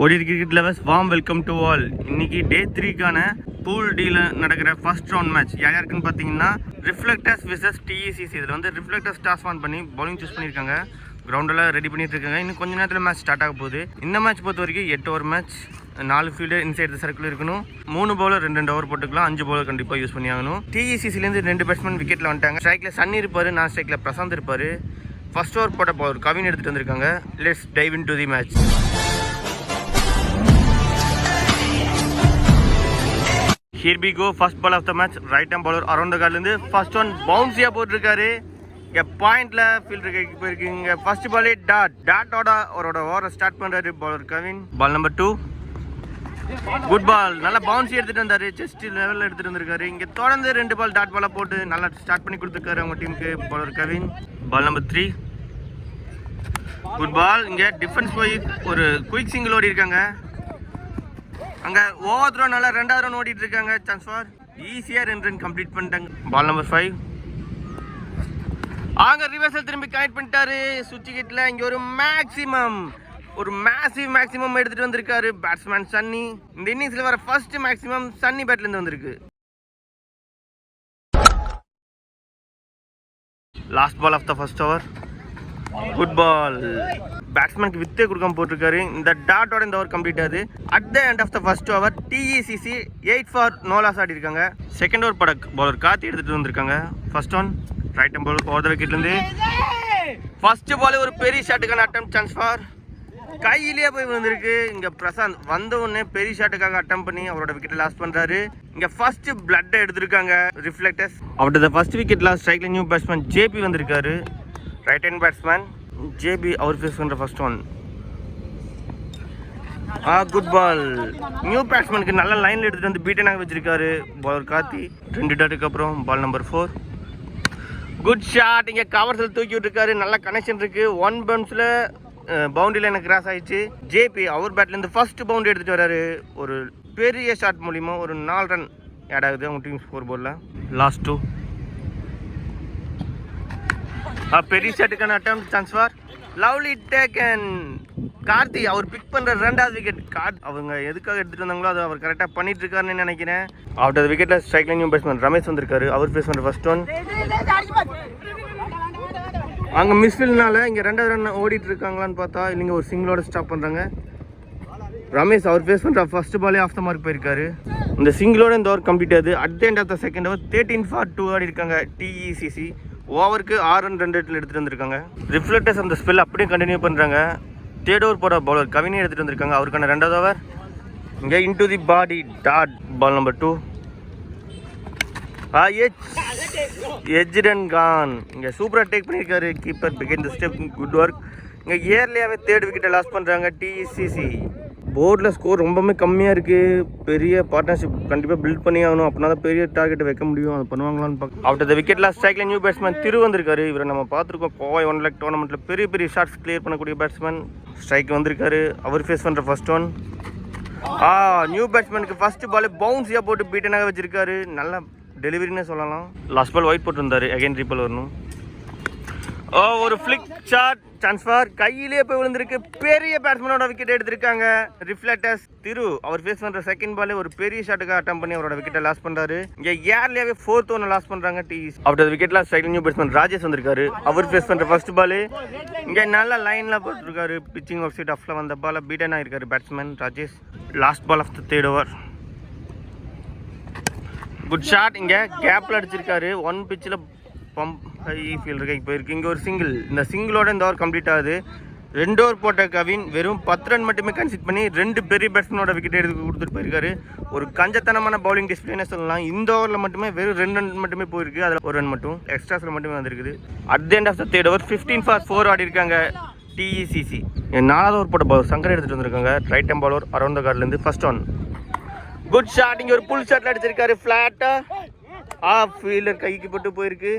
ஓடி cricket levels வாம் welcome to all இன்னைக்கு டே த்ரீக்கான பூல் டீல நடக்கிற ஃபர்ஸ்ட் ரவுண்ட் மேட்ச் யார் யாருக்குன்னு பார்த்தீங்கன்னா ரிஃப்ளெக்டர்ஸ் விசஸ் டிஇசிசி இதில் வந்து ரிஃப்ளெக்டர்ஸ் டாஸ் ஆன் பண்ணி பவுலிங் சூஸ் பண்ணியிருக்காங்க. கிரவுண்டெல்லாம் ரெடி பண்ணிட்டு இருக்காங்க. இன்னும் கொஞ்ச நேரத்தில் மேட்ச் ஸ்டார்ட் ஆக போகுது. இந்த மேட்ச் பொறுத்த வரைக்கும் எட்டு ஓவர் மேட்ச் நாலு ஃபீல்டர் இன்சைட் சர்க்கிள் இருக்கணும். மூணு பவுலர் ரெண்டு ரெண்டு ஓவர் போட்டுக்கலாம். அஞ்சு பவுலர் கண்டிப்பாக யூஸ் பண்ணி ஆகணும். டிஇசிசிலேருந்து ரெண்டு பேட்ஸ்மேன் விக்கெட்டில் வந்துட்டாங்க. ஸ்ட்ரைக்கில் சன்னி இருப்பார் நான் ஸ்ட்ரைக்கில் பிரசாந்த் இருப்பார். ஃபர்ஸ்ட் ஓவர் போட்ட பவுலர் கவின் எடுத்துகிட்டு வந்திருக்காங்க. Let's dive in to the match here we go first ball of the match right arm bowler around the கார்ட்லேருந்து first one பவுன்ஸியாக போட்டிருக்காரு. இங்கே பாயிண்டில் ஃபீல்டர் கைக்கு போயிருக்கீங்க. ஃபர்ஸ்ட் பாலே டாட் டாட்டோட அவரோட ஓவரை ஸ்டார்ட் பண்ணுறாரு bowler Kavin. Ball number two good ball நல்லா பவுன்ஸ் எடுத்துட்டு வந்தாரு. செஸ்ட் லெவலில் எடுத்துட்டு வந்திருக்காரு. இங்கே தொடர்ந்து ரெண்டு பால் டாட் பாலாக போட்டு நல்லா ஸ்டார்ட் பண்ணி கொடுத்துருக்காரு அவங்க டீமுக்கு bowler Kavin. Ball number three good ball இங்கே டிஃபென்ஸ் போய் ஒரு குயிக் சிங்கிள் ஓடி இருக்காங்க அங்கே ஓவர் த்ரோ நல்லா ரெண்டாவது ரன் ஓடிட்டு இருக்காங்க சான்ஸ் ஃபார் ஈஸியாக ரெண்டு ரன் கம்ப்ளீட் பண்ணிட்டாங்க. பால் நம்பர் ஃபைவ் ஆங்க ரிவர்சல் திரும்பி கனெக்ட் பண்ணிட்டாரு. சுவிட்ச் கிட்டில் இங்கே ஒரு மேக்ஸிமம் ஒரு மேசிவ் மேக்ஸிமம் எடுத்துகிட்டு வந்திருக்காரு பேட்ஸ்மேன் சன்னி. இந்த இன்னிங்ஸில் வர ஃபர்ஸ்ட் மேக்ஸிமம் சன்னி பேட்லேருந்து வந்திருக்கு. Last ball of the first over good ball பேட்ஸ்மேனுக்கு வித்தே கொடுக்காம போட்டிருக்காரு. இந்த டாட்டோட இந்த ஓவர் கம்ப்ளீட் ஆகுது at the end of the first over TECC eight for no loss ஆடி இருக்காங்க. செகண்ட் ஓவர் படக் பவுலர் காத்தி எடுத்துட்டு வந்திருக்காங்க. First one right arm bowler over விக்கெட்லேருந்து first ball ஒரு பெரிய ஷாட்டுக்கான அட்டம் சான்ஸ் ஃபார் கையிலேயே போய் வந்திருக்கு இங்க பிரசாந்த் வந்த உடனே பெரிய ஷாட்டுக்காக அட்டம் பண்ணி அவரோட விக்கெட் லாஸ் பண்றாரு. இங்க ஃபர்ஸ்ட் பிளட் எடுத்திருக்காங்க. ரிஃப்ளெக்டர்ஸ் அவர்கிட்ட ஃபர்ஸ்ட் விக்கெட் லாஸ் ஸ்ட்ரைக்ல நியூ பேட்ஸ்மேன் ஜேபி வந்திருக்காரு. ரைட் ஹேண்ட் பேட்ஸ்மேன் ஜேபி அவர் ஃபேஸ் பண்ணுற ஃபர்ஸ்ட் ஒன் ஆ குட் பால் நியூ பேட்ஸ்மேனுக்கு நல்ல லைனில் எடுத்துகிட்டு வந்து பீட்டனாக வச்சிருக்காரு. பாலர் கார்த்தி. ரெண்டு டாட்டுக்கு அப்புறம் ball number four good shot இங்கே கவர்ஸில் தூக்கி விட்டுருக்காரு. நல்ல கனெக்ஷன் இருக்குது ஒன் பவுன்ஸில் பவுண்டரியில் எனக்கு கிராஸ் ஆயிடுச்சு. ஜேபி அவர் பேட்லேருந்து ஃபர்ஸ்ட் பவுண்டரி எடுத்துகிட்டு வராரு. ஒரு பெரிய ஷாட் மூலிமா ஒரு நாலு ரன் ஆட் ஆகுது. அவங்க team score board last two பெரிய ஷாட்டுக்கான attempt chance for lovely and Karthi our pick பண்ணுற ரெண்டாவது விக்கெட் கார்த் அவங்க எதுக்காக எடுத்துட்டு வந்தாங்களோ அதை அவர் கரெக்டாக பண்ணிட்டு இருக்காருன்னு நினைக்கிறேன். அவர்கிட்ட விக்கெட்ல ஸ்ட்ரைக் நியூ பேட்ஸ்மேன் ரமேஷ் வந்திருக்காரு. அவர் ஃபேஸ் பண்ணுற ஃபர்ஸ்ட் ஒன் அங்கே மிஸ்ஃபீல்னால இங்கே ரெண்டாவது ரன் ஓடிட்டு இருக்காங்களான்னு பார்த்தா இல்லைங்க ஒரு சிங்கிளோட ஸ்டாப் பண்ணுறாங்க ரமேஷ் அவர் ஃபேஸ் பண்ணுற ஃபர்ஸ்ட் பாலே ஆஃப் த மார்க் போயிருக்காரு. இந்த சிங்கிளோட இந்த ஓவர் கம்ப்ளீட் ஆகுது. At the end of the second over thirteen for two ஆடி இருக்காங்க டிஇசிசி ஓவருக்கு ஆறு ரன் ரெண்டு ரேட்டில் எடுத்துகிட்டு வந்திருக்காங்க. ரிஃப்ளெக்டர்ஸ் அந்த ஸ்பெல் அப்படியே கண்டினியூ பண்ணுறாங்க தேர்ட் ஓவர் போட பவுலர் கவினி எடுத்துகிட்டு வந்திருக்காங்க. அவருக்கான ரெண்டாவது ஓவர் இங்கே into the body dot ball number two ah edge gone இங்கே சூப்பராக டேக் பண்ணியிருக்காரு. Keeper began the step good work இங்கே இயர்லியாகவே தேர்ட் விக்கெட்டை லாஸ் பண்ணுறாங்க டிசிசி போர்டில் ஸ்கோர் ரொம்பவுமே கம்மியாக இருக்குது பெரிய பார்ட்னர்ஷிப் கண்டிப்பாக பில்ட் பண்ணி ஆகணும். அப்படின்னா தான் பெரிய டார்கெட்டை வைக்க முடியும். அது பண்ணுவாங்களான்னு பார்க்க அவர்கிட்ட இந்த விக்கெட் ஸ்ட்ரைக்கில் நியூ பேட்ஸ்மேன் திரு வந்திருக்காரு. இவரை நம்ம பார்த்துருக்கோம். கோவை ஒன் லேக் டோர்னமெண்ட்டில் பெரிய பெரிய ஷாட்ஸ் கிளியர் பண்ணக்கூடிய பேட்ஸ்மேன் ஸ்ட்ரைக் வந்திருக்காரு. அவர் ஃபேஸ் பண்ணுற ஃபர்ஸ்ட் ஒன் ஆ நியூ பேட்ஸ்மேனுக்கு ஃபஸ்ட்டு பால் பவுன்ஸியாக போட்டு பீட்டனாக வச்சிருக்காரு. நல்ல டெலிவரினே சொல்லலாம். லாஸ்ட் பால் ஒயிட் போட்டிருந்தாரு. அகைன் ரீபால் வரணும். ஓ ஒரு ஃபிளிக் ஷாட் சான்ஸ் ஃபார் கையிலேயே போய் விழுந்திருக்கு. பெரிய பேட்ஸ்மேனோட விக்கெட் எடுத்திருக்காங்க. ரிஃப்ளெக்டர்ஸ் திரு அவர் ஃபேஸ் பண்ணுற செகண்ட் பாலே ஒரு பெரிய ஷாட்டுக்கு அட்டம் பண்ணி அவரோட விக்கெட்டை லாஸ் பண்ணுறாரு இங்கே ஏர்லியாவே ஃபோர்த் ஒன்று லாஸ் பண்ணுறாங்க டி. அவரோட விக்கெட்லாம் லாஸ் நியூ பேட்ஸ்மேன் ராஜேஷ் வந்திருக்காரு. அவர் ஃபேஸ் பண்ணுற ஃபர்ஸ்ட் பாலு இங்கே நல்ல லைனில் போட்டிருக்காரு. பிச்சிங் ஆஃப் சீட் ஆஃப்ல வந்த பால beaten ஆகிருக்காரு batsman Rajesh. Last ball off the third over good shot இங்கே கேப்பில் அடிச்சிருக்காரு. ஒன் பிச்சில் பம்ப் ஹை ஃபீல்டர் கைக்கு போயிருக்கு இங்கே ஒரு சிங்கிள் இந்த சிங்கிளோட இந்த ஓவர் கம்ப்ளீட் ஆகுது. ரெண்டு ஓவர் போட்ட கவின் வெறும் பத்து ரன் மட்டுமே கன்சிட் பண்ணி ரெண்டு பெரிய பேட்ஸ்மேனோட விக்கெட் எடுத்து கொடுத்துட்டு போயிருக்காரு. ஒரு கஞ்சத்தனமான பவுலிங் டிஸ்பிளேனே சொல்லலாம். இந்த ஓவரில் மட்டுமே வெறும் ரெண்டு ரன் மட்டுமே போயிருக்கு. அதில் ஒரு ரன் மட்டும். எக்ஸ்ட்ராஸில் மட்டுமே வந்திருக்குது. At the end of the third over fifteen for four ஆடி இருக்காங்க டிஇசிசி நாலாவது ஓவர் போட்ட பவுலர் சங்கர் எடுத்துகிட்டு வந்திருக்காங்க. Right arm bowler around the கார்ட்லேருந்து first one good shot இங்கே ஒரு புல் ஷாட்டில் அடிச்சிருக்காரு. ஃப்ளாட்டாக ஆஃப் ஃபீல்டர் கைக்கு போட்டு போயிருக்கு.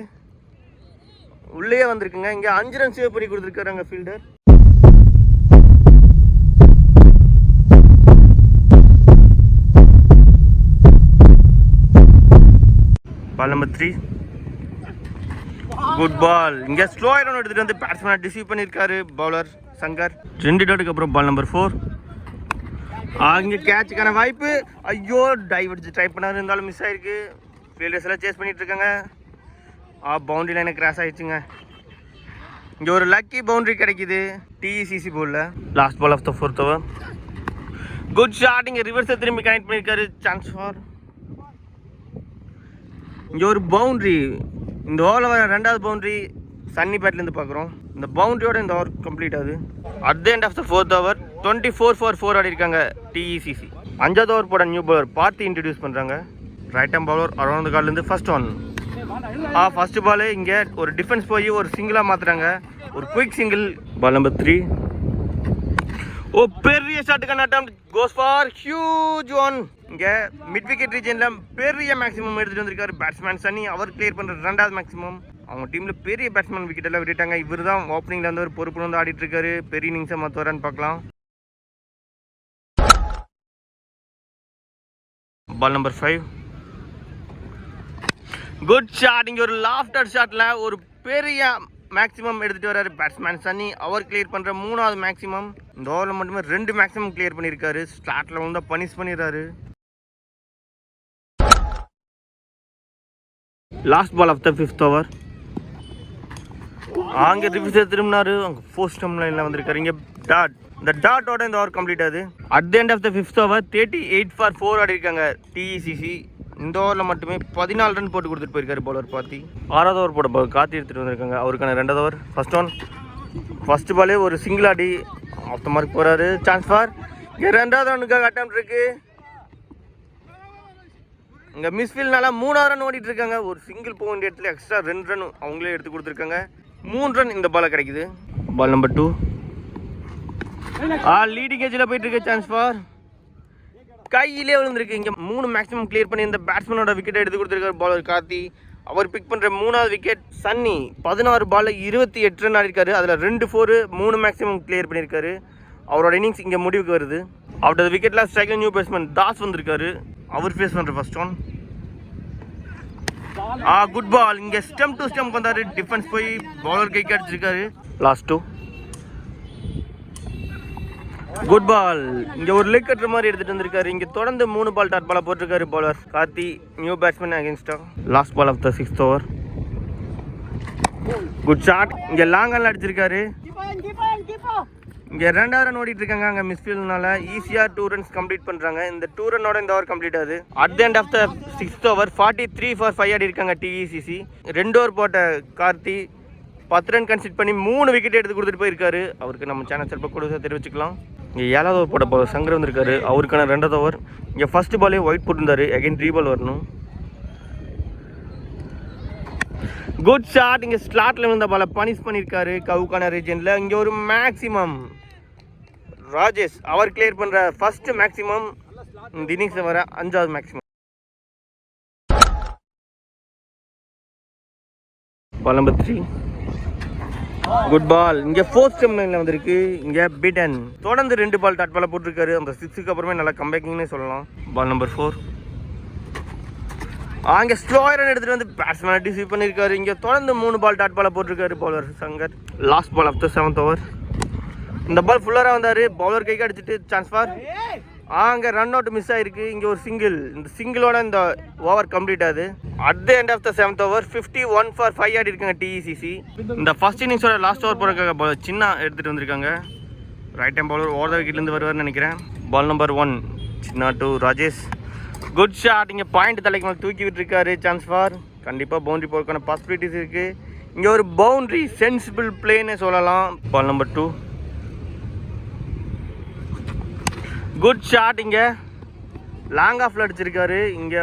உள்ளேயே வந்திருக்குங்க. இங்கே அஞ்சு ரன் சேவ் பண்ணி கொடுத்துருக்காரு fielder ball number three good ball இங்கே ஸ்லோ ரன் எடுத்துகிட்டு வந்து பேட்ஸ்மேனை டிசீவ் பண்ணியிருக்காரு பவுலர் சங்கர். ரெண்டு டாட்டுக்கு அப்புறம் பால் நம்பர் ஃபோர் அங்கே கேட்சுக்கான வாய்ப்பு. ஐயோ டைவ் அடிச்சு ட்ரை பண்ணாரு. இருந்தாலும் மிஸ் ஆயிருக்கு. ஃபீல்டர்ஸ் எல்லாம் சேஸ் பண்ணிட்டு இருக்காங்க. ஆ பவுண்டரி லைனை கிராஸ் ஆகிடுச்சுங்க இங்கே ஒரு லக்கி பவுண்டரி கிடைக்குது. டிஇசிசி போலில் last ball. Off the fourth over good shot இங்கே ரிவர்ஸை திரும்பி கனெக்ட் பண்ணியிருக்காரு சான்ஸ் ஃபார் இங்கே ஒரு பவுண்ட்ரி இந்த ஓவரில் வர ரெண்டாவது பவுண்ட்ரி சன்னி பேட்லேருந்து பார்க்குறோம் இந்த பவுண்ட்ரியோட இந்த ஓவர் கம்ப்ளீட் ஆகுது. At the end of the fourth over twenty four for four ஆடி இருக்காங்க டிஇசிசி அஞ்சாவது ஓவர் போட நியூ பவுலர் பார்த்து இன்ட்ரடியூஸ் பண்ணுறாங்க ரைட் ஹேம் பவுலர் அரௌண்ட் கார்லேருந்து ஃபஸ்ட் ஒன் ஆ ஃபர்ஸ்ட் பால் இங்கே ஒரு டிஃபென்ஸ் போய் ஒரு சிங்கிளாக மாற்றுறாங்க ஒரு quick single ball number three oh பெரிய ஷாட்டுக்கான attempt goes for huge one இங்கே மிட் விக்கெட் ரீஜனில் பெரிய மேக்ஸிமம் எடுத்துகிட்டு வந்திருக்காரு பேட்ஸ்மேன் சனி. அவர் கிளியர் பண்ணுற ரெண்டாவது மேக்ஸிமம் அவங்க டீமில் பெரிய பேட்ஸ்மேன் விக்கெட் எல்லாம் விட்டுட்டாங்க. இவர் தான் ஓப்பனிங்ல வந்து ஒரு பொறுப்பு வந்து ஆடிட்டு இருக்காரு பெரிய இன்னிங்ஸை மற்ற பார்க்கலாம். Ball number five good shot இங்கே ஒரு லாஃப்டர் ஷாட்டில் ஒரு பெரிய மேக்ஸிமம் எடுத்துகிட்டு வராரு பேட்ஸ்மேன் சன்னி அவர் கிளியர் பண்ணுற மூணாவது மேக்ஸிமம் இந்த ஓவரில் மட்டுமே ரெண்டு மேக்ஸிமம் கிளியர் பண்ணியிருக்காரு ஸ்லாட்ல வந்து பனிஷ் பண்ணிடுறாரு. Last ball off the fifth over அங்கே ரிவ்யூஸ் திரும்பினாரு. அங்கே ஃபோர்த் ஸ்டம் லைனில் வந்திருக்காரு. இங்கே டாட் இந்த டாட்டோட இந்த ஓவர் கம்ப்ளீட் ஆகுது. At the end of the fifth over thirty eight for four ஆடி இருக்காங்க டிஇசிசி இந்த ஓவரில் மட்டுமே பதினாலு ரன் போட்டு கொடுத்துட்டு போயிருக்காரு பவுலர் பார்த்தி ஆறாவது ஓவர் போட காத்தி எடுத்துகிட்டு வந்திருக்காங்க. அவருக்கான ரெண்டாவது ஓவர் ஃபர்ஸ்ட் ஒன் ஃபர்ஸ்ட் பாலே ஒரு சிங்கிள் ஆடி ஆஃப் த மார்க் போகிறாரு சான்ஸ் ஃபார் இங்கே ரெண்டாவது ரனுக்காக அட்டம் இருக்கு. இங்கே மிஸ்ஃபீல்னால மூணாவது ரன் ஓடிட்டு இருக்காங்க. ஒரு சிங்கிள் போக வேண்டிய இடத்துல எக்ஸ்ட்ரா ரெண்டு ரன் அவங்களே எடுத்து கொடுத்துருக்காங்க. மூணு ரன் இந்த பாலை கிடைக்குது. பால் நம்பர் டூ ஆ லீடிங் ஏஜில் போயிட்டு இருக்க. சான்ஸ் ஃபார் கையிலே விழுந்திருக்கு. இங்கே மூணு மேக்ஸிமம் கிளியர் பண்ணி இந்த பேட்ஸ்மேனோட விக்கெட் எடுத்து கொடுத்துருக்காரு பாலர் கார்த்தி. அவர் பிக் பண்ணுற மூணாவது விக்கெட் சன்னி. பதினாறு பாலில் இருபத்தி எட்டு ரன் ஆடிருக்காரு. அதில் ரெண்டு ஃபோரு மூணு மேக்ஸிமம் கிளியர் பண்ணியிருக்காரு அவரோட இன்னிங்ஸ் இங்கே முடிவுக்கு வருது. அவரோட விக்கெட்டில் ஸ்ட்ரைக்கில் நியூ பேட்ஸ்மேன் தாஸ் வந்திருக்காரு. அவர் ஃபேஸ் பண்ணுற ஃபர்ஸ்ட் ஒன் ஆ குட் பால் இங்கே ஸ்டெம் டு ஸ்டெம் வந்தார். டிஃபென்ஸ் போய் பவுலர் கைக்கு அடிச்சிருக்காரு லாஸ்ட் டூ குட் பால் இங்க ஒரு லெக் கட்டுற மாதிரி எடுத்துட்டு வந்திருக்காரு. இங்க தொடர்ந்து மூணு பால் டாட் பால போட்டிருக்காரு bowler Karthi new batsman அகேன்ஸ்டா last ball off the sixth over good shot இங்க லாங் ஆல் அடிச்சிருக்காரு. இங்க ரெண்டாவது ரன் ஓடிட்டு இருக்காங்க அங்க மிஸ்ஃபீல்ட்னால ஈஸியா டூ ரன்ஸ் கம்ப்ளீட் பண்றாங்க. இந்த டூ ரன்னோட இந்த ஓவர் கம்ப்ளீட் ஆகுது. At the end of the sixth over forty three for five ஆடி இருக்காங்க டிஇசிசி ரெண்டு ஓவர் போட்ட கார்த்தி பத்து ரன் கன்சிட் பண்ணி மூணு விக்கெட் எடுத்து கொடுத்துட்டு போயிருக்காரு. அவருக்கு நம்ம சேனல் சிறப்பாக கூட தெரிவிச்சுக்கலாம். இங்கே ஏழாவது ஓவர் போட்ட போகிற சங்கர் வந்திருக்காரு. அவருக்கான ரெண்டாவது ஓவர் இங்கே ஃபர்ஸ்ட் பாலே ஒயிட் போட்டிருந்தாரு. அகைன் த்ரீ பால் வரணும். குட் ஷாட் இங்கே ஸ்லாட்டில் விழுந்த பால பனிஷ் பண்ணியிருக்காரு. கவுக்கான ரீஜனில் இங்கே ஒரு மேக்ஸிமம் ராஜேஷ் அவர் கிளியர் பண்ணுற ஃபஸ்ட்டு மேக்ஸிமம் இந்த இன்னிங்ஸில் வர அஞ்சாவது maximum ball number three good ball இங்க ஃபோர்த் ஸ்டெம் லைன்ல வந்திருக்கு. இங்க பிடன் தொடர்ந்து ரெண்டு பால் டாட் பால போட்டிருக்காரு. அந்த சிக்ஸுக்கு அப்புறமே நல்லா கம்பேக்கிங்னே சொல்லலாம். பால் நம்பர் ஃபோர் அங்கே ஸ்லோ ரன் எடுத்துட்டு வந்து பேட்ஸ்மேன் டிசீவ் பண்ணியிருக்காரு இங்கே தொடர்ந்து மூணு பால் டாட் பால போட்டிருக்காரு bowler Shankar. Last ball of the seventh over இந்த பால் ஃபுல்லராக வந்தார். பவுலர் கைக்கு அடிச்சிட்டு சான்ஸ் ஃபார் அங்கே ரன் அவுட் மிஸ் ஆயிருக்கு. இங்கே ஒரு சிங்கிள் இந்த சிங்கிளோட இந்த ஓவர் கம்ப்ளீட் ஆகுது. At the end of the seventh over fifty one for five ஆடி இருக்காங்க டிஇசிசி இந்த ஃபர்ஸ்ட் இன்னிங்ஸோட லாஸ்ட் ஓவர் போகிறக்காக சின்ன எடுத்துகிட்டு வந்திருக்காங்க. ரைட் டைம் பவுலர் ஓவர் விக்கெட்லேருந்து வருவார்னு நினைக்கிறேன். Ball number one Chinna to Rajesh. Good shot இங்கே பாயிண்ட் தலைக்கு மேலே தூக்கி விட்டுருக்காரு சான்ஸ் ஃபார் கண்டிப்பாக பவுண்டரி போகிறதுக்கான பாசிபிலிட்டிஸ் இருக்குது இங்கே ஒரு பவுண்டரி சென்சிபிள் பிளேன்னு சொல்லலாம். Ball number two good shot இங்கே. லாங் ஆஃப்ல அடிச்சிருக்காரு. இங்கே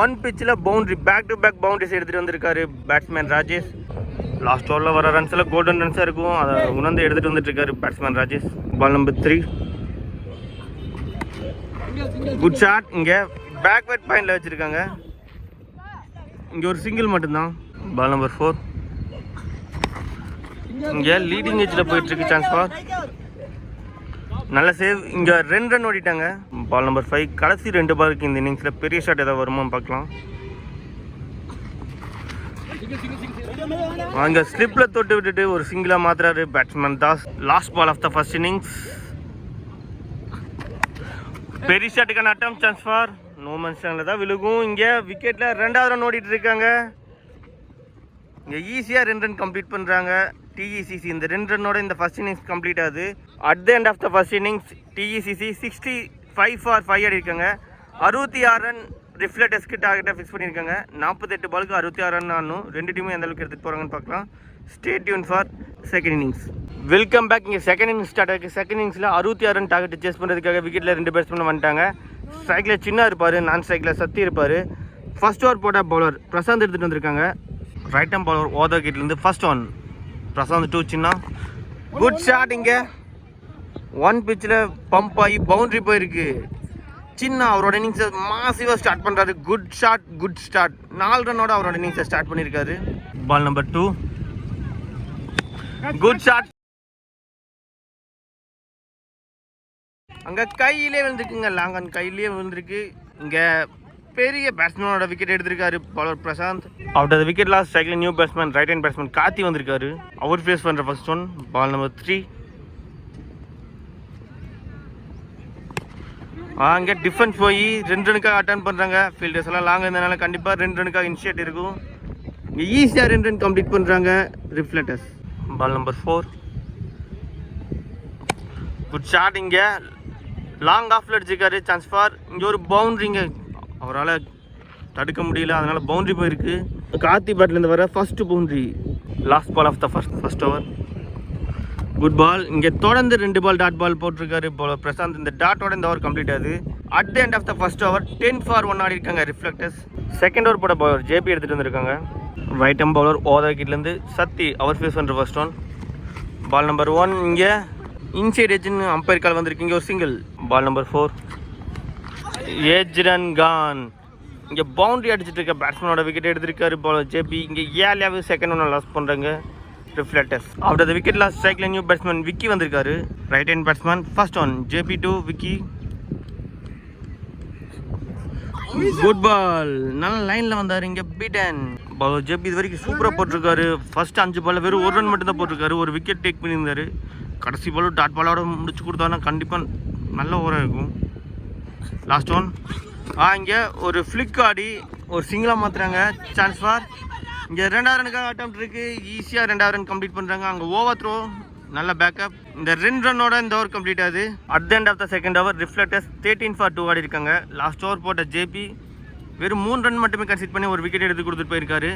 ஒன் பிச்சில் boundary back to back boundaries எடுத்துகிட்டு வந்திருக்காரு பேட்ஸ்மேன் ராஜேஷ். லாஸ்ட் ஓவரில் வர ரன்ஸில் கோல்டன் ரன்ஸாக இருக்கும். அதை உணர்ந்து எடுத்துகிட்டு வந்துட்டு இருக்காரு batsman Rajesh. Ball number three good shot இங்கே. பேக்வேர்ட் பாயிண்டில் வச்சுருக்காங்க. இங்கே ஒரு சிங்கிள் மட்டும்தான். பால் நம்பர் ஃபோர் இங்கே லீடிங் ஏஜில் போயிட்டுருக்கு சான்ஸ் ஃபார் நல்ல சேவ் இங்கே ரெண்டு ரன் ஓடிட்டாங்க. பால் நம்பர் ஃபைவ் கடைசி ரெண்டு பாலுக்கு இந்த இன்னிங்ஸில் பெரிய ஷாட் ஏதாவது வருமா பார்க்கலாம். அங்கே ஸ்லிப்பில் தொட்டு விட்டுட்டு ஒரு சிங்கிளாக மாத்துறாரு batsman Das. Last ball off the first innings பெரிய ஷாட்டுக்கான அட்டம் சான்ஸ் ஃபார் நோ மன்ஷனில் தான் விழுகும். இங்கே விக்கெட்டில் ரெண்டாவது ரன் ஓடிட்டு இருக்காங்க. இங்கே ஈஸியாக ரெண்டு ரன் கம்ப்ளீட் பண்ணுறாங்க டிஇசிசி இந்த ரெண்டு ரன்னோட இந்த ஃபர்ஸ்ட் இன்னிங்ஸ் கம்ப்ளீட் ஆகுது. At the end of the first innings DECC sixty five for five ஆடி இருக்காங்க அறுபத்தி ஆறு ரன் டெஸ்க்கு டார்கெட்டாக ஃபிக்ஸ் பண்ணியிருக்காங்க. நாற்பத்தெட்டு பாலுக்கு அறுபத்தி ஆறு ரன் ஆனும் ரெண்டு டீமும் எந்த அளவுக்கு எடுத்துகிட்டு போகிறாங்கன்னு பார்க்கலாம். Stay tuned for second innings welcome back இங்கே செகண்ட் இன்னிங்ஸ் ஸ்டார்ட் ஆகிருக்கு செகண்ட் இன்னிங்ஸில் அறுபத்தி ஆறு ரன் டார்கெட் சேஸ் பண்ணுறதுக்காக விக்கெட்டில் ரெண்டு பேட்ஸ்மேன் வந்துட்டாங்க. ஸ்ட்ரைக்கில் சின்ன இருப்பார் நான் ஸ்ட்ரைக்கில் சத்தி இருப்பார். ஃபர்ஸ்ட் ஓவர் போட்ட பவுலர் பிரசாந்த் எடுத்துகிட்டு வந்திருக்காங்க. ரைட் ஹேம் பவுலர் ஓதோ கிட்லேருந்து first one Prashanth to Chinna. Good shot இங்கே. ஒன் பிச்சில் பம்ப் ஆகி பவுண்ட்ரி போயிருக்கு. சின்ன அவரோட இன்னிங்ஸை மாசிவாக ஸ்டார்ட் பண்ணுறாரு குட் ஷாட் குட் ஸ்டார்ட் நாலு ரன்னோட அவரோட இன்னிங்ஸை ஸ்டார்ட் பண்ணியிருக்காரு ball number two good shot அங்கே கையிலே விழுந்துருக்குங்க. லாங்கன் கையிலே விழுந்திருக்கு. இங்கே பெரிய பேட்ஸ்மேனோட விக்கெட் எடுத்திருக்காரு bowler Prashanth. Out of wicket last cycle new batsman right hand batsman Kathi வந்திருக்காரு. அவர் ஃபேஸ் பண்ணுற first one ball number three அங்கே டிஃபென்ஸ் போய் ரெண்டு ரனுக்காக அட்டன் பண்ணுறாங்க ஃபீல்டர்ஸ் எல்லாம் லாங் இருந்தனால கண்டிப்பாக ரெண்டு ரனுக்காக இனிஷியேட் இருக்கும். இங்கே ஈஸியாக ரெண்டு ரன் கம்ப்ளீட் பண்ணுறாங்க Reflectors ball number four good shot இங்கே. லாங் ஆஃப்ல அடிச்சிருக்காரு. சான்ஸ் ஃபார் இங்கே ஒரு பவுண்ட்ரிங்க அவரால் தடுக்க முடியல அதனால் பவுண்ட்ரி போயிருக்கு. கார்த்தி பேட்லேருந்து வர first boundary last ball off the first first over good ball இங்கே தொடர்ந்து ரெண்டு பால் டாட் பால் போட்டிருக்காரு இப்போ பிரசாந்த் இந்த டாட்டோட இந்த ஓவர் கம்ப்ளீட் ஆகுது. At the end of the first over ten for one ஆடி இருக்காங்க ரிஃப்ளெக்டர்ஸ் செகண்ட் ஓவர் போட பவுலர் ஜேபி எடுத்துகிட்டு வந்திருக்காங்க. ரைட் ஹம் பவுலர் ஓதா விக்கெட்லேருந்து சத்தி அவர் ஃபேஸ் பண்ணுற first one ball number one இங்கே. இன்சைட் எஜ்னு அம்பையர் கால் வந்திருக்கீங்க ஒரு single ball number four edge run gone. இங்கே பவுண்டரி அடிச்சிட்டு இருக்க பேட்ஸ்மேனோட விக்கெட் எடுத்திருக்காரு போல. ஜேபி இங்கே ஏழையாவது செகண்ட் ஒன்று லாஸ் பண்ணுறாங்க Reflectors after the wicket last ஸ்ட்ரைக்கில் நியூ பேட்ஸ்மேன் விக்கி வந்திருக்காரு. Right hand batsman first one JP to Vicky good ball நல்ல லைனில் வந்தார் இங்கே பீட்டன் பவுலர் ஜேபி இது வரைக்கும் சூப்பராக போட்டிருக்காரு. ஃபர்ஸ்ட் அஞ்சு பால் வெறும் ஒரு ரன் மட்டும் தான் போட்டிருக்காரு. ஒரு விக்கெட் டேக் பண்ணியிருந்தாரு. கடைசி பாலும் டாட் பாலோட முடிச்சு கொடுத்தாலும் கண்டிப்பாக நல்ல ஓவராக இருக்கும். லாஸ்ட் ஒன் ஆ இங்கே ஒரு ஃப்ளிக் ஆடி ஒரு சிங்கிளாக மாற்றுறாங்க சான்ஸ் ஃபார் இங்கே ரெண்டாவது ரனுக்காக அட்டம் இருக்குது ஈஸியாக ரெண்டாவது ரன் கம்ப்ளீட் பண்ணுறாங்க அங்கே ஓவர் த்ரோ நல்ல பேக்கப் இந்த ரெண்டு ரன்னோட இந்த ஓவர் கம்ப்ளீட் ஆகுது. At the end of the second over Reflectors thirteen for two ஆடி இருக்காங்க லாஸ்ட் ஓவர் போட்ட ஜேபி வெறும் மூணு ரன் மட்டுமே கன்சிட் பண்ணி ஒரு விக்கெட் எடுத்து கொடுத்துட்டு போயிருக்காரு.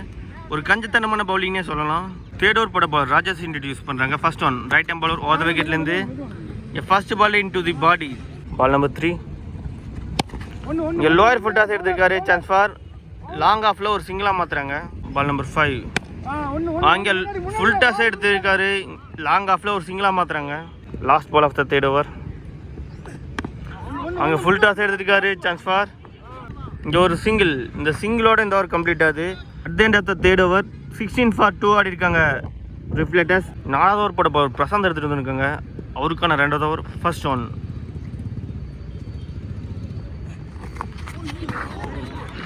ஒரு கஞ்சத்தனமான பவுலிங்னே சொல்லலாம். தேர்ட் ஓவர் போட பால் ராஜேஷ் இன்ட்ரடியூஸ் பண்ணுறாங்க first one right hand bowler ஓத விக்கெட்லேருந்து first ball into the body ball number three இங்கே லோயர் ஃபுல் டாஸ் எடுத்திருக்காரு சான்ஸ் ஃபார் லாங் ஆஃபில் ஒரு சிங்கிளாக மாற்றுறாங்க பால் நம்பர் ஃபைவ் அங்கே ஃபுல் டாஸ் எடுத்திருக்காரு லாங் ஆஃபில் ஒரு சிங்கிளாக மாற்றுறாங்க last ball off the third over அங்கே ஃபுல் டாஸ் எடுத்திருக்காரு சான்ஸ் ஃபார் இங்கே ஒரு சிங்கிள் இந்த சிங்கிளோட இந்த ஓவர் கம்ப்ளீட் ஆகுது. At end of the third over sixteen for two ஆடி இருக்காங்க ரிஃப்ளெக்டர்ஸ் நாலாவது ஓவர் போட பிரசாந்த் எடுத்துகிட்டு வந்துருக்காங்க. அவருக்கான ரெண்டாவது ஓவர் ஃபர்ஸ்ட் ஒன்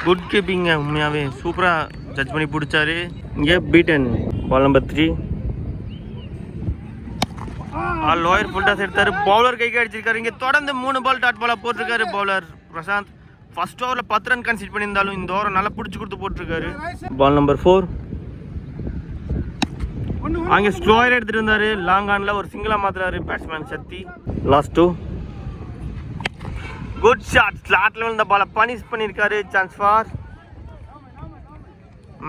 குட் கீப்பிங்க உண்மையாகவே சூப்பராக ஜட்ஜ் பண்ணி பிடிச்சாரு. இங்கே beaten ball number three lower full toss எடுத்தார். பவுலர் கைக்கு அடிச்சிருக்காரு. இங்கே தொடர்ந்து மூணு பால் டாட் பாலாக போட்டிருக்காரு பவுலர் பிரசாந்த் ஃபர்ஸ்ட் ஓவரில் பத்து ரன் கன்சிட் பண்ணியிருந்தாலும் இந்த ஓவரை நல்லா பிடிச்சி கொடுத்து போட்டிருக்காரு. பால் நம்பர் ஃபோர் அங்கே ஸ்லோயர் எடுத்துகிட்டு இருந்தாரு லாங் ஆனில் ஒரு சிங்கிளாக மாத்துறாரு batsman Sakthi. Last two good shot ஸ்லாட்டில் விழுந்த பால பனிஷ் பண்ணியிருக்காரு சான்ஸ் ஃபார்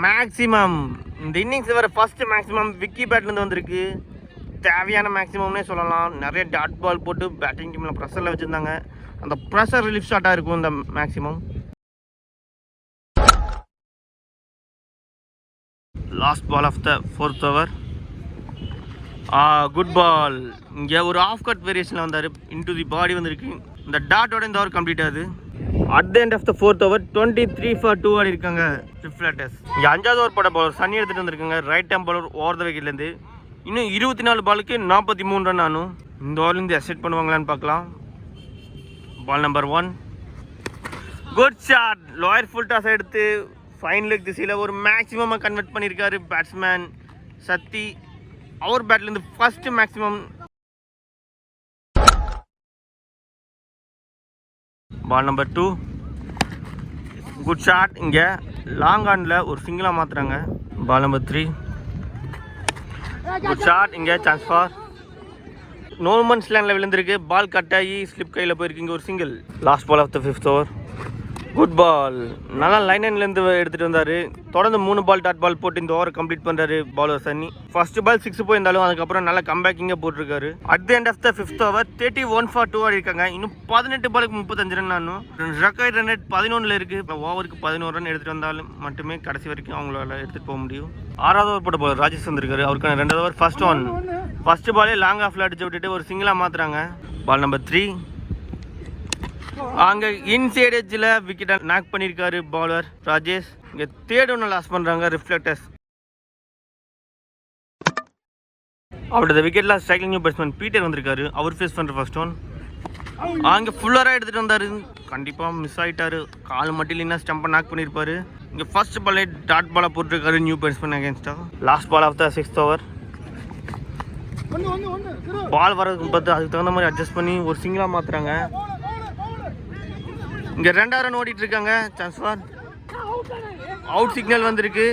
மேக்ஸிமம் இந்த இன்னிங்ஸ் வர ஃபஸ்ட்டு மேக்ஸிமம் விக்கி பேட்லேருந்து வந்திருக்கு. தேவையான மேக்ஸிமம்னே சொல்லலாம். நிறைய டாட் பால் போட்டு பேட்டிங் டீமில் ப்ரெஷரில் வச்சுருந்தாங்க. அந்த ப்ரெஷர் ரிலீஃப் ஷாட்டாக இருக்கும் இந்த maximum last ball off the fourth over good ball இங்கே ஒரு ஆஃப் கட் வேரியேஷனில் வந்தார். இன்டு தி பாடி வந்திருக்கு. இந்த டாட்டோட இந்த ஓவர் கம்ப்ளீட் ஆகுது. At the end of the fourth over twenty three for two ஆடி இருக்காங்க ரிஃப்ளெக்டர்ஸ் இங்கே அஞ்சாவது ஓவர் போட பாலர் சனி எடுத்துகிட்டு வந்திருக்காங்க. Right arm bowler over the விக்கெட்லேருந்து இன்னும் இருபத்தி நாலு பாலுக்கு நாற்பத்தி மூணு ரன் ஆனும். இந்த ஓவர்லேருந்து எசெட் பண்ணுவாங்களான்னு பார்க்கலாம். Ball number one good shot lower full toss எடுத்து ஃபைன் லெக் திசையில் ஒரு மேக்ஸிமமாக கன்வெர்ட் பண்ணியிருக்காரு பேட்ஸ்மேன் சத்தி. அவர் பேட்லேருந்து first maximum ball number two good shot இங்கே லாங் ஆனில் ஒரு சிங்கிளாக மாற்றுறாங்க ball number three good shot இங்கே சான்ஸ் ஃபார் நோமன்ஸ் லேனில் விழுந்திருக்கு. பால் கட் ஆகி ஸ்லிப் கையில் போயிருக்கு. இங்கே ஒரு single last ball off the fifth over good ball நல்லா லைன் லைன்லேருந்து எடுத்துகிட்டு வந்தார். தொடர்ந்து மூணு பால் டாட் பால் போட்டு இந்த ஓவரை கம்ப்ளீட் பண்ணுறாரு bowler Sunny. First ball six போயிருந்தாலும் அதுக்கப்புறம் நல்லா கம்பேக்கிங்கே போட்டிருக்காரு. At the end of the fifth over thirty one for two ஆடி இருக்காங்க. இன்னும் பதினெட்டு பாலுக்கு முப்பத்தஞ்சு ரன் ஆனும். ரெக்கார்ட் ரன் ரேட் பதினொன்றில் இருக்குது இப்போ ஓவருக்கு பதினோரு ரன் எடுத்துகிட்டு வந்தாலும் மட்டுமே கடைசி வரைக்கும் அவங்களால எடுத்துகிட்டு போக முடியும். ஆறாவது ஓவர் போட்ட பாலர் ராஜேஷ் வந்திருக்காரு. அவருக்கான ரெண்டாவது ஓவர் ஃபர்ஸ்ட் ஒன் ஃபர்ஸ்ட் பாலே லாங் ஆஃப்ல அடிச்சு விட்டுட்டு ஒரு சிங்கிளாக மாற்றுறாங்க பால் நம்பர் த்ரீ அங்க இன்சைட் எட்ஜில் விக்கெட்டை நாக் பண்ணியிருக்காரு பவுலர் ராஜேஷ். இங்க தேர்ட் ஒன்று லாஸ் பண்றாங்க ரிஃப்ளெக்டர்ஸ் அவரோட விக்கெட்ல ஸ்ட்ரைக்கிங் நியூ பேட்ஸ்மேன் பீட்டர் வந்திருக்காரு. அவர் ஃபேஸ் பண்ற ஃபர்ஸ்ட் ஒன் அங்கே ஃபுல்லராக எடுத்துகிட்டு வந்தார். கண்டிப்பாக மிஸ் ஆகிட்டாரு கால் மட்டும் இல்லைன்னா ஸ்டம்பை நாக் பண்ணியிருப்பாரு இங்கே ஃபர்ஸ்ட் பாலே டாட் பாலாக போட்டிருக்காரு நியூ பேட்ஸ்மேன் அகேன்ஸ்டாக last ball off the sixth over ball வரதுக்கு பார்த்து அதுக்கு தகுந்த மாதிரி அட்ஜஸ்ட் பண்ணி ஒரு சிங்கிளாக மாற்றுறாங்க இங்க ரெண்டாயிரம் ஓடிட்டு இருக்காங்க சான்ஸ் அவுட் சிக்னல் வந்திருக்கு.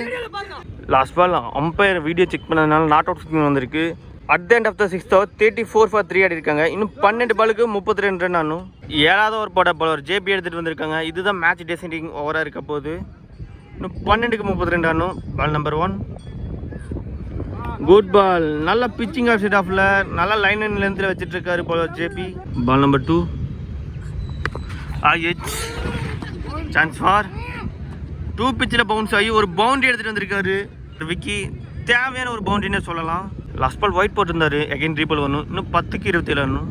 Last ball umpire video check பண்ணதுனால நாட் அவுட் சிக்னல் வந்திருக்கு. At the end of the sixth over thirty four for three ஆடி இருக்காங்க இன்னும் பன்னெண்டு பாலுக்கு முப்பத்தி ரெண்டு ரன் ஆனும். ஏழாவது ஒரு போட பாலர் ஜேபி எடுத்துகிட்டு வந்திருக்காங்க. இதுதான் மேட்ச் டெசிடிங் ஓவராக இருக்க போகுது. இன்னும் பன்னெண்டுக்கு முப்பத்தி ரெண்டு ஆனும். Ball number one good ball நல்ல பிச்சிங் ஆஃப் செட் ஆஃப்ல நல்லா லைன் அண்ட் லென்த்தில் வச்சுட்டு இருக்காரு bowler JP ball number two ஆயிச் chance for two பிச்சில் பவுன்ஸ் ஆகி ஒரு பவுண்டரி எடுத்துகிட்டு வந்திருக்காரு. விக்கி தேவையான ஒரு பவுண்டரினே சொல்லலாம். லாஸ்ட் பால் ஒயிட் போட்டிருந்தாரு. அகைன் ரீபால் வரணும். இன்னும் பத்துக்கு இருபத்தேழு வரணும்.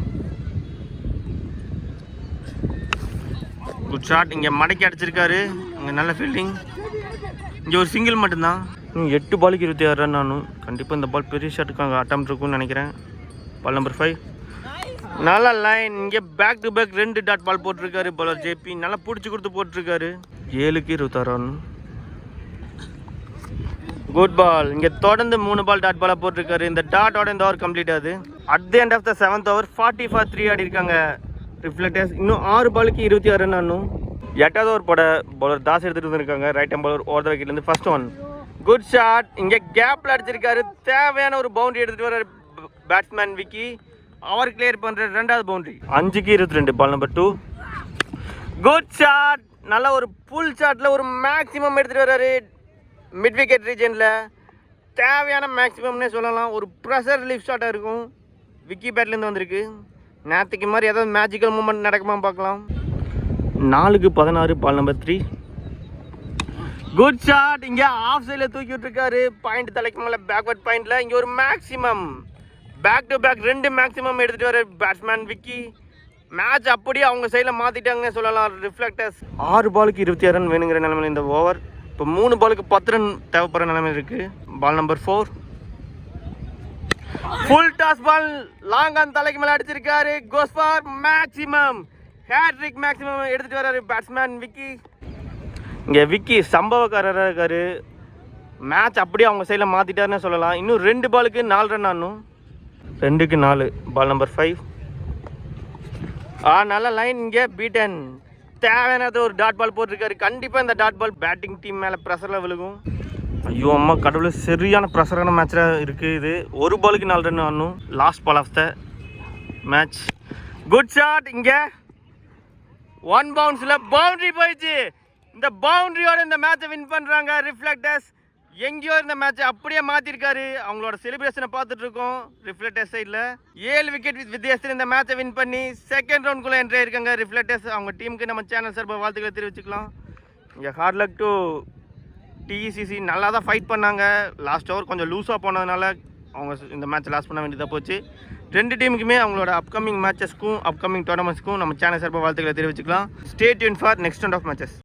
குட் ஷாட் இங்கே மடக்கி அடிச்சிருக்காரு. இங்கே நல்ல ஃபீல்டிங் இங்கே ஒரு சிங்கிள் மட்டும்தான். இன்னும் எட்டு பாலுக்கு இருபத்தி ஆறு ரன் ஆனும் கண்டிப்பாக இந்த பால் பெரிய ஷாட்டுக்கு அங்கே அட்டம் இருக்கும்னு நினைக்கிறேன். பால் நம்பர் ஃபைவ் நல்ல லைன் இங்கே பேக் டு பேக் ரெண்டு டாட் பால் போட்டிருக்காரு போல ஜேபி. நல்லா பிடிச்சி கொடுத்து போட்டிருக்காரு. ஏழுக்கு இருபத்தாறு ரன் குட் பால் இங்கே தொடர்ந்து மூணு பால் டாட் பாலாக போட்டிருக்காரு. இந்த டாட்டோட இந்த ஓவர் கம்ப்ளீட் ஆகுது. At the end of the seventh over forty for three ஆடி இருக்காங்க. ரிஃப்ளெக்டர்ஸ் இன்னும் ஆறு பாலுக்கு இருபத்தி ஆறு ரன் ஆனும் எட்டாவது ஓவர் போட பவுலர் தாஸ் எடுத்துகிட்டு வந்துருக்காங்க. Right hand bowler over the விக்கெட்லேருந்து first one good shot இங்கே கேப்பில் அடிச்சிருக்காரு. தேவையான ஒரு பவுண்டரி எடுத்துகிட்டு வர்றாரு பேட்ஸ்மேன் விக்கி. அவர் கிளியர் பண்ணுற ரெண்டாவது பவுண்டரி அஞ்சுக்கு இருபத்தி ரெண்டு ball number two good shot நல்ல ஒரு புல் ஷாட்டில் ஒரு மேக்ஸிமம் எடுத்துகிட்டு வர்றாரு. மிட் விக்கெட் ரீஜனில் தேவையான மேக்ஸிமம்னே சொல்லலாம். ஒரு ப்ரெஷர் ரிலீஃப் ஷாட்டாக இருக்கும். விக்கி பேட்லேருந்து வந்திருக்கு. நேற்றுக்கு மாதிரி ஏதாவது மேஜிக்கல் மூமெண்ட் நடக்குமா பார்க்கலாம். நாலுக்கு பதினாறு ball number three good shot இங்கே ஆஃப் சைடில் தூக்கி விட்டுருக்காரு. பாயிண்ட் தலைக்கு மேலே பேக்வர்ட் பாயிண்டில் இங்கே ஒரு மேக்ஸிமம் பேக் டு பேக் ரெண்டு மேக்ஸிமம் எடுத்துகிட்டு வர பேட்ஸ்மேன் விக்கி மேட்ச் அப்படியே அவங்க சைடில் மாற்றிட்டாங்கன்னு சொல்லலாம். ரிஃப்ளெக்டர்ஸ் ஆறு பாலுக்கு இருபத்தி ஆறு ரன் வேணுங்கிற நிலைமையில் இந்த ஓவர் இப்போ மூணு பாலுக்கு பத்து ரன் தேவைப்படுற நிலைமை இருக்குது ball number four full toss ball long on தலைக்கு மேலே அடிச்சிருக்காரு. Goes for maximum hattrick maximum எடுத்துகிட்டு வர்றாரு பேட்ஸ்மேன் விக்கி இங்கே விக்கி சம்பவக்காரராக இருக்காரு. மேட்ச் அப்படியே அவங்க சைடில் மாற்றிட்டாருன்னு சொல்லலாம். இன்னும் ரெண்டு பாலுக்கு நாலு ரன் ஆனும். ரெண்டுக்கு நாலு. பால் நம்பர் ஃபைவ் ஆ நல்ல லைன் இங்கே. பீட்டன் தேவையானது ஒரு டாட் பால் போட்டிருக்காரு. கண்டிப்பாக இந்த டாட் பால் பேட்டிங் டீம் மேலே ப்ரெஷரில் விழுகும். ஐயோ அம்மா கடவுள் சரியான ப்ரெஷரான மேட்சாக இருக்குது இது. ஒரு பாலுக்கு நாலு ரன் ஆடணும். Last ball of the match good shot இங்கே. ஒன் பவுன்ஸில் பவுண்ட்ரி போயிடுச்சு. இந்த பவுண்டரியோட இந்த மேட்சை வின் பண்ணுறாங்க ரிஃப்ளெக்டர்ஸ் எங்கேயோ இந்த மேட்ச்சை அப்படியே மாற்றிருக்காரு அவங்களோட செலிப்ரேஷனை பார்த்துட்டு இருக்கோம் ரிஃப்ளெக்டர்ஸ் சைடில் ஏழு விக்கெட் வித்தியாசத்தில் இந்த மேட்சை வின் பண்ணி செகண்ட் ரவுண்ட்குள்ளே என்ட்ரி ஆயிருக்காங்க ரிஃப்ளெக்டர்ஸ் அவங்க டீமுக்கு நம்ம சேனல் சார்பாக வாழ்த்துக்களை தெரிவிச்சுக்கலாம். இங்கே ஹார்ட் லக் டு டிஇசிசி நல்லா தான் ஃபைட் பண்ணாங்க. லாஸ்ட் ஓவர் கொஞ்சம் லூஸாக போனதுனால அவங்க இந்த மேட்ச் லாஸ் பண்ண வேண்டியதாக போச்சு. ரெண்டு டீமுக்குமே அவங்களோட அப்கமிங் மேட்சஸ்க்கும் அப்கமிங் டோர்னமெண்ட்ஸ்க்கும் நம்ம சேனல் சார்பாக வாழ்த்துக்களை தெரிவிச்சுக்கலாம். Stay Yoon for next round of matches